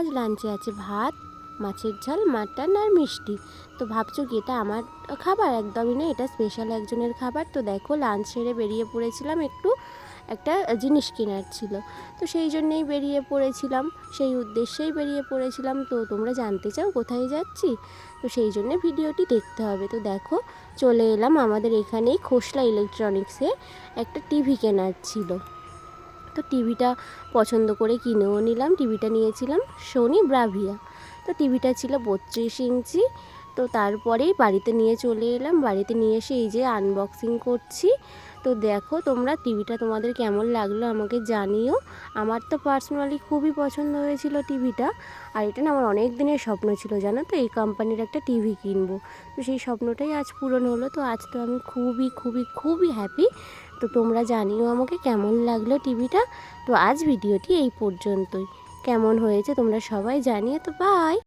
আজ লাঞ্চে আছে ভাত, মাছের ঝাল, মাটন আর মিষ্টি। তো ভাবছ কি, এটা আমার খাবার? একদমই না, এটা স্পেশাল একজনের খাবার। তো দেখো, লাঞ্চ সেরে বেরিয়ে পড়েছিলাম একটু একটা জিনিস কেনার ছিল। তো সেই জন্যেই বেরিয়ে পড়েছিলাম, সেই উদ্দেশ্যেই বেরিয়ে পড়েছিলাম। তো তোমরা জানতে চাও কোথায় যাচ্ছি? তো সেই জন্যে ভিডিওটি দেখতে হবে। তো দেখো, চলে এলাম আমাদের এখানেই খোসলা ইলেকট্রনিক্সে একটা টিভি কেনার ছিল। তো টিভিটা পছন্দ করে কিনেও নিলাম। টিভিটা নিয়েছিলাম সোনি ব্রাভিয়া তো টিভিটা ছিল বত্রিশ ইঞ্চি। তো তারপরেই বাড়িতে নিয়ে চলে এলাম। বাড়িতে নিয়ে এসে এই যে আনবক্সিং করছি। তো দেখো তোমরা টিভিটা তোমাদের কেমন লাগল আমাকে জানিও। আমার তো পার্সোনালি খুবই পছন্দ হয়েছিল টিভিটা। আর এটা না আমার অনেক দিনের স্বপ্ন ছিল, জানো তো? এই কোম্পানির একটা টিভি কিনবো। তো সেই স্বপ্নটাই আজ পূরণ হলো। তো আজ তো আমি খুবই খুবই খুবই হ্যাপি তো তোমরা জানিও আমাকে কেমন লাগল টিভিটা। তো আজ ভিডিওটি এই পর্যন্তই। কেমন হয়েছে তোমরা সবাই জানিয়ে তো বাই